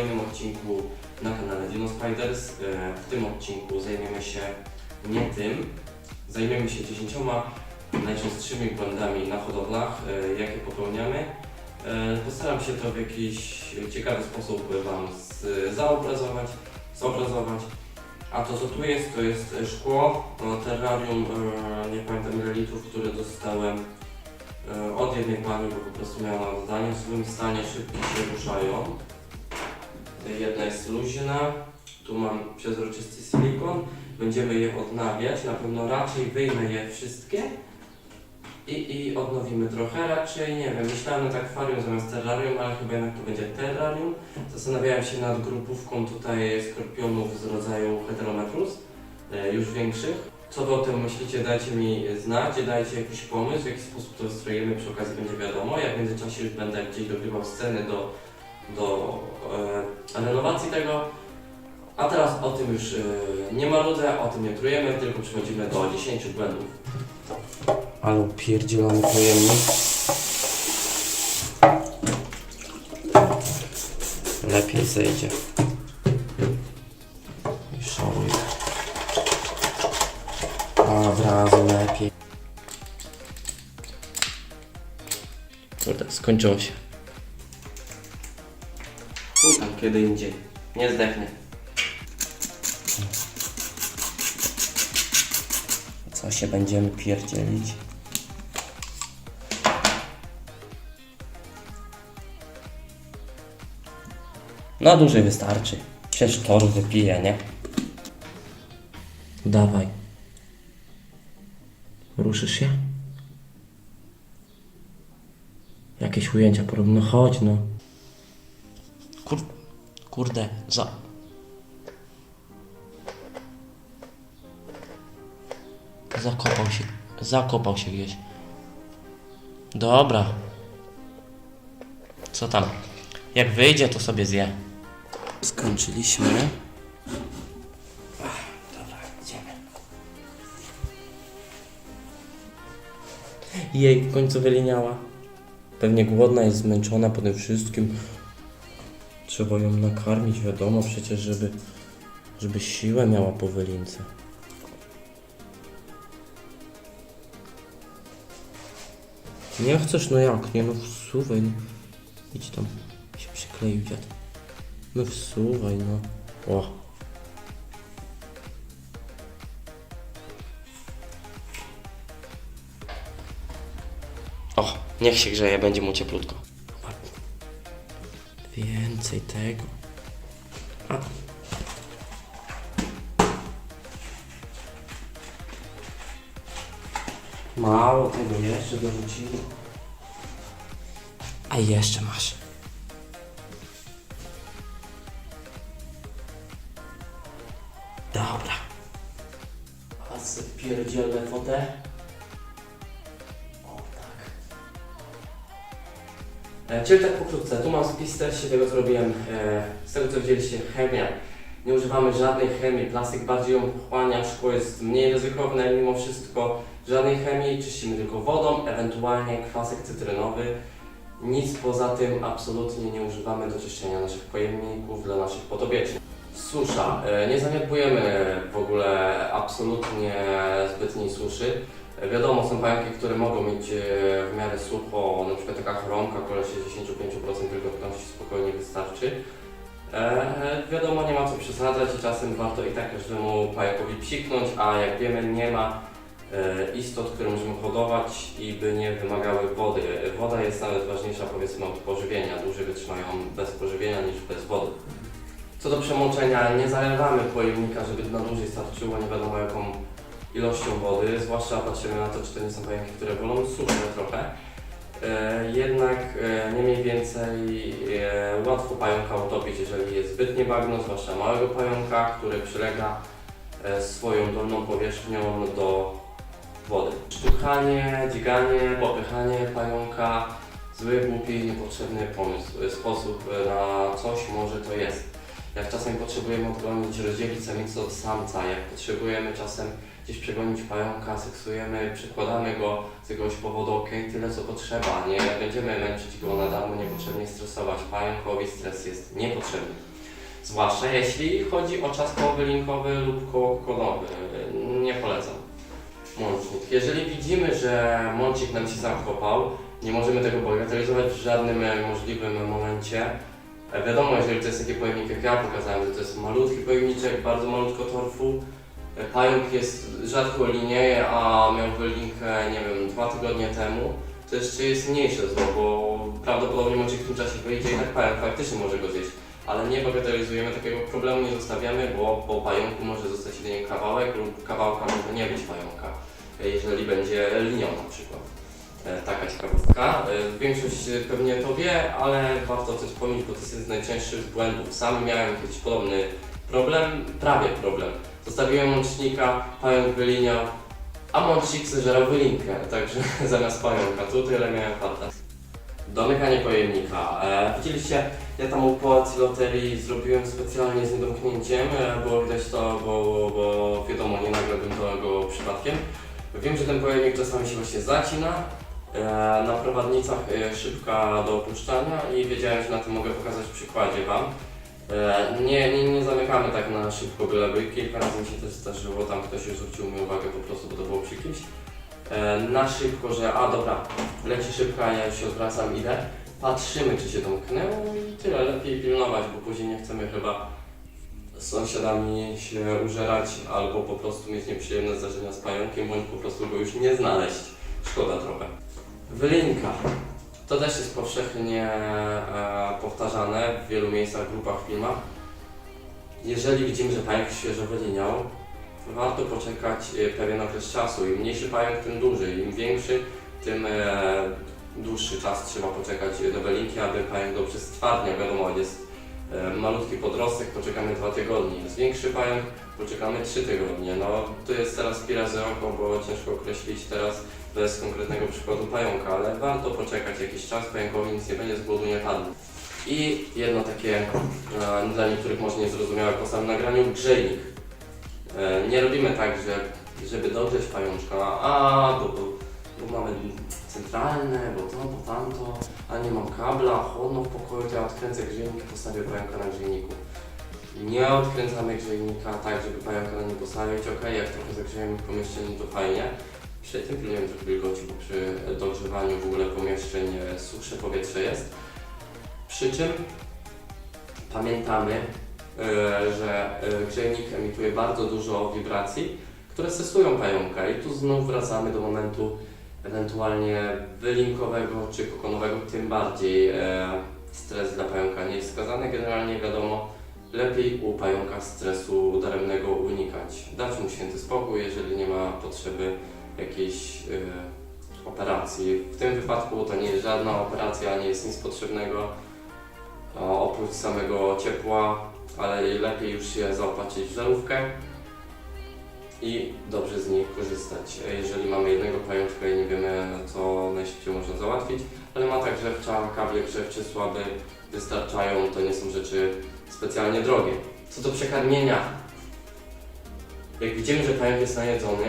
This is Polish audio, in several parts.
kolejnym odcinku na kanale Dino Spiders. E, W tym odcinku zajmiemy się nie tym, zajmiemy się 10 najczęstszymi błędami na hodowlach, e, jakie popełniamy. E, Postaram się to w jakiś ciekawy sposób Wam zaobrazować, zobrazować. A to co tu jest, to jest szkło, terrarium, nie pamiętam ile litrów, które dostałem od jednej pani, bo po prostu miała na oddanie w złym stanie, szybko się ruszają. Jedna jest luźna, tu mam przezroczysty silikon, będziemy je odnawiać, na pewno raczej wyjmę je wszystkie i, i odnowimy trochę, raczej nie wiem, myślałem nad akwarium zamiast terrarium, ale chyba jednak to będzie terrarium. Zastanawiałem się nad grupówką tutaj skorpionów z rodzaju Heterometrus, e, już większych. Co wy o tym myślicie, dajcie mi znać, dajcie jakiś pomysł, w jaki sposób to stroimy, przy okazji będzie wiadomo. Ja w międzyczasie już będę gdzieś dogrywał sceny do, do e, renowacji tego. A teraz o tym już e, nie marudzę, o tym nie trujemy, tylko przechodzimy do 10 błędów. Ale upierdzielony pojemnik. Lepiej zejdzie. I szanuję. A od razu lepiej. Kurde, skończyło się. Chuj tam kiedy indziej. Nie zdechnie. Co się będziemy pierdzielić? Na dłużej wystarczy. Przecież tor wypije, nie? Dawaj. Ruszysz się? Jakieś ujęcia porobne. No chodź no. Kur... Kurde, za... Zakopał się. Zakopał się gdzieś. Dobra. Co tam? Jak wyjdzie, to sobie zje. Skończyliśmy. Dobra, idziemy. Jej w końcu wyliniała. Pewnie głodna jest zmęczona po tym wszystkim. Trzeba ją nakarmić, wiadomo przecież, żeby, żeby siłę miała po wylince. Nie chcesz, no jak? Nie no wsuwaj, no. Idź tam. Się przykleił dziad. No wsuwaj, no. O. O, niech się grzeje, będzie mu cieplutko. Więcej tego. A. Mało tego jeszcze dorzucimy. A jeszcze masz. Dobra. A pierdzielę wodę. Czyli tak pokrótce, tu mam spis, się tego zrobiłem. E, z tego co widzieliście, chemia. Nie używamy żadnej chemii, plastik bardziej ją pochłania, szkło jest mniej ryzykowne, mimo wszystko żadnej chemii, czyścimy tylko wodą, ewentualnie kwasek cytrynowy. Nic poza tym absolutnie nie używamy do czyszczenia naszych pojemników dla naszych podobiecznych. Susza. E, Nie zaniedbujemy w ogóle absolutnie zbytniej suszy. Wiadomo, są pająki, które mogą mieć e, w miarę sucho, na przykład taka chromka, która 65% wilgotności spokojnie wystarczy. E, wiadomo, nie ma co przesadzać i czasem warto i tak każdemu pająkowi psiknąć, a jak wiemy, nie ma e, istot, które możemy hodować i by nie wymagały wody. Woda jest nawet ważniejsza powiedzmy od pożywienia. Dłużej wytrzymają bez pożywienia niż bez wody. Co do przemoczenia, nie zalewamy pojemnika, żeby na dłużej starczyło nie wiadomo jaką ilością wody, zwłaszcza patrzymy na to, czy to nie są pająki, które wolą susze trochę. E, jednak e, nie mniej więcej e, łatwo pająka utopić, jeżeli jest zbytnie bagno, zwłaszcza małego pająka, który przylega swoją dolną powierzchnią do wody. Sztukanie, dziganie, popychanie pająka, zły, głupi, niepotrzebny pomysł, sposób na coś może to jest. Jak czasem potrzebujemy odgonić, rozdzielić samicę od samca, jak potrzebujemy czasem gdzieś przegonić pająka, seksujemy, przekładamy go z jakiegoś powodu, ok, tyle co potrzeba, nie będziemy męczyć go na darmo, niepotrzebnie stresować. Pająkowi stres jest niepotrzebny. Zwłaszcza jeśli chodzi o czas kołowylinkowy lub kołokonowy. Nie polecam. Mącznik. Jeżeli widzimy, że mącznik nam się zakopał, nie możemy tego bagatelizować w żadnym e, możliwym momencie. E, Wiadomo, jeżeli to jest taki pojemnik jak ja pokazałem, że to jest malutki pojemniczek, bardzo malutko torfu. E, Pająk jest rzadko linieje, a miał wylinkę, nie wiem, dwa tygodnie temu. To jeszcze jest mniejsze zło, bo prawdopodobnie mącznik w tym czasie wyjdzie i tak pająk faktycznie może go zjeść. Ale nie bagatelizujemy takiego problemu, nie zostawiamy, bo po pająku może zostać jedynie kawałek lub kawałka może nie być pająka, e, jeżeli będzie linią na przykład. E, Taka ciekawostka. E, Większość e, pewnie to wie, ale warto coś wspomnieć, bo to jest jeden z najczęstszych błędów. Sam miałem kiedyś podobny problem, prawie problem. Zostawiłem łącznika, pająk wyliniał, a mącznik zeżerał wylinkę, także zamiast pająka. Tu tyle miałem farta. Domykanie pojemnika. E, widzieliście, ja tam u Poacji Loterii zrobiłem specjalnie z niedomknięciem, e, było widać to, bo, bo wiadomo, nie nagrałbym tego przypadkiem. Wiem, że ten pojemnik czasami się właśnie zacina, e, na prowadnicach e, szybka do opuszczania i wiedziałem, że na tym mogę pokazać w przykładzie Wam. E, Nie, nie, nie zamykamy tak na szybko byleby. Kilka razy mi się też zdarzyło, tam ktoś już zwrócił mi uwagę po prostu, bo to było przy kimś. E, Na szybko, że a dobra, leci szybka, ja już się odwracam, idę. Patrzymy, czy się domknęło i tyle. Lepiej pilnować, bo później nie chcemy chyba z sąsiadami się użerać albo po prostu mieć nieprzyjemne zdarzenia z pająkiem, bądź po prostu go już nie znaleźć. Szkoda trochę. Wylinka. To też jest powszechnie e, powtarzane w wielu miejscach, grupach, filmach. Jeżeli widzimy, że pająk świeżo wyliniał, warto poczekać e, pewien okres czasu. Im mniejszy pająk, tym dłużej. Im większy, tym e, dłuższy czas trzeba poczekać do wylinki, aby pająk dobrze stwardniał. Wiadomo, jest malutki podrostek, poczekamy dwa tygodnie. Jest większy pająk, poczekamy trzy tygodnie. No to jest teraz pi razy oko, bo ciężko określić teraz bez konkretnego przykładu pająka, ale warto poczekać jakiś czas, pająkowi nic nie będzie, z głodu nie padnie. I jedno takie e, dla niektórych może niezrozumiałe po samym nagraniu, grzejnik. E, nie robimy tak, że żeby dogrzeć pajączka, a bo, bo, centralne, bo to, bo tamto, a nie mam kabla, chłodno w pokoju, to ja odkręcę grzejnik, postawię pająka na grzejniku. Nie odkręcamy grzejnika tak, żeby pająka na nie postawić, ok, jak trochę zagrzejemy w pomieszczeniu to fajnie. Przy tym pilnujemy trochę wilgoci, bo przy dogrzewaniu w ogóle pomieszczeń e, suchsze powietrze jest. Przy czym pamiętamy, e, że e, grzejnik emituje bardzo dużo wibracji, które stresują pająka i tu znów wracamy do momentu ewentualnie wylinkowego czy kokonowego, tym bardziej e, stres dla pająka nie jest wskazany. Generalnie wiadomo, lepiej u pająka stresu daremnego unikać. Dać mu święty spokój, jeżeli nie ma potrzeby jakiejś y, operacji. W tym wypadku to nie jest żadna operacja, nie jest nic potrzebnego oprócz samego ciepła, ale lepiej już się zaopatrzyć w żarówkę i dobrze z nich korzystać. Jeżeli mamy jednego pajączka i nie wiemy, co najszybciej można załatwić, ale ma tak grzewcza, kable grzewcze słabe wystarczają, to nie są rzeczy specjalnie drogie. Co do przekarmienia, jak widzimy, że pająk jest najedzony,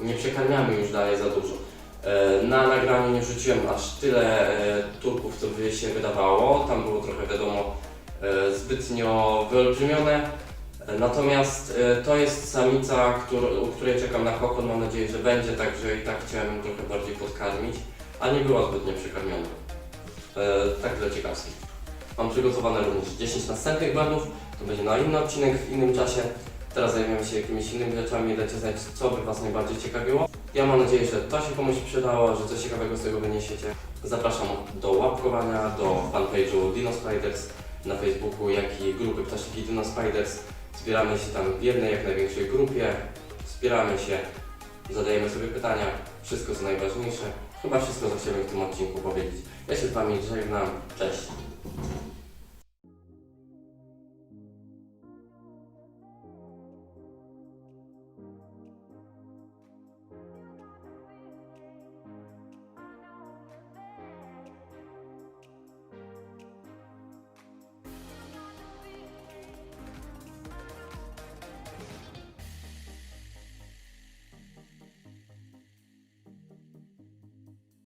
nie przekarmiamy już dalej za dużo. E, Na nagraniu nie wrzuciłem aż tyle e, turków, co by się wydawało. Tam było trochę, wiadomo, e, zbytnio wyolbrzymione. Natomiast e, to jest samica, u której czekam na kokon. Mam nadzieję, że będzie, także i tak chciałem ją trochę bardziej podkarmić, a nie była zbytnio przekarmiona. E, Tak dla ciekawskich. Mam przygotowane również 10 następnych błędów. To będzie na inny odcinek w innym czasie. Teraz zajmiemy się jakimiś innymi rzeczami, dajcie znać, co by Was najbardziej ciekawiło. Ja mam nadzieję, że to się komuś przydało, że coś ciekawego z tego wyniesiecie. Zapraszam do łapkowania, do fanpage'u Dino Spiders na Facebooku, jak i grupy Ptaszki Dino Spiders. Zbieramy się tam w jednej, jak największej grupie. Wspieramy się, zadajemy sobie pytania, wszystko co najważniejsze. Chyba wszystko, co chciałem w tym odcinku powiedzieć. Ja się z Wami żegnam, cześć.